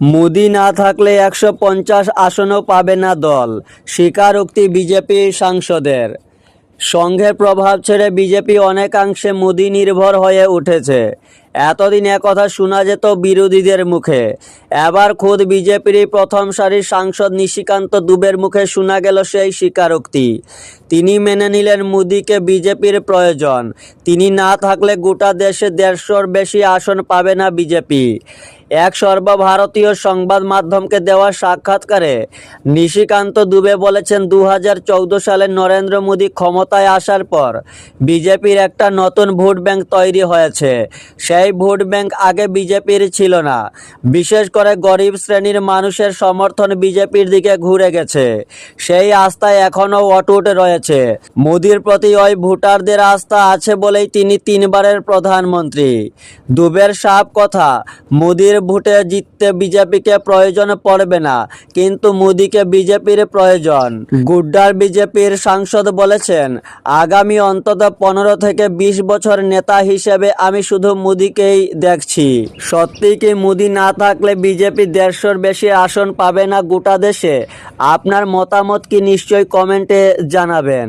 মোদি না থাকলে একশো পঞ্চাশ আসনও পাবে না দল, স্বীকারোক্তি বিজেপি সাংসদের। সংঘের প্রভাব ছেড়ে বিজেপি অনেকাংশে মোদি নির্ভর হয়ে উঠেছে। এতদিন একথা শোনা যেত বিরোধীদের মুখে। এবার খোদ বিজেপিরই প্রথম সারির সাংসদ নিশিকান্ত দুবের মুখে শোনা গেল সেই স্বীকারোক্তি। তিনি মেনে নিলেন মোদিকে বিজেপির প্রয়োজন। তিনি না থাকলে গোটা দেশে দেড়শোর বেশি আসন পাবে না বিজেপি। এক সর্বভারতীয় সংবাদ মাধ্যমকে দেওয়া সাক্ষাৎকারে নিশিকান্ত দুবে বলেছেন দু সালে নরেন্দ্র মোদী ক্ষমতায় আসার পর বিজেপির একটা নতুন ভোট ব্যাংক তৈরি হয়েছে। সেই ভোট ব্যাংক আগে বিজেপির ছিল না। বিশেষ করে গরিব শ্রেণির মানুষের সমর্থন বিজেপির দিকে ঘুরে গেছে। সেই আস্থায় এখনও অটুট রয়েছে। মোদির প্রতি ওই ভোটারদের আস্থা আছে বলেই তিনি তিনবারের প্রধানমন্ত্রী। দুবের সাপ কথা, মোদির ভোটে জিততে বিজেপিকে প্রয়োজন পড়বে না, কিন্তু মোদিকে বিজেপির প্রয়োজন। গুড্ডার বিজেপির সাংসদ বলেছেন, আগামী অন্তত পনেরো থেকে বিশ বছর নেতা হিসেবে আমি শুধু মোদিকেই দেখছি। সত্যি কি মোদি না থাকলে বিজেপি দেড়শোর বেশি আসন পাবে না গোটা দেশে? আপনার মতামত কি নিশ্চয়ই কমেন্টে জানাবেন।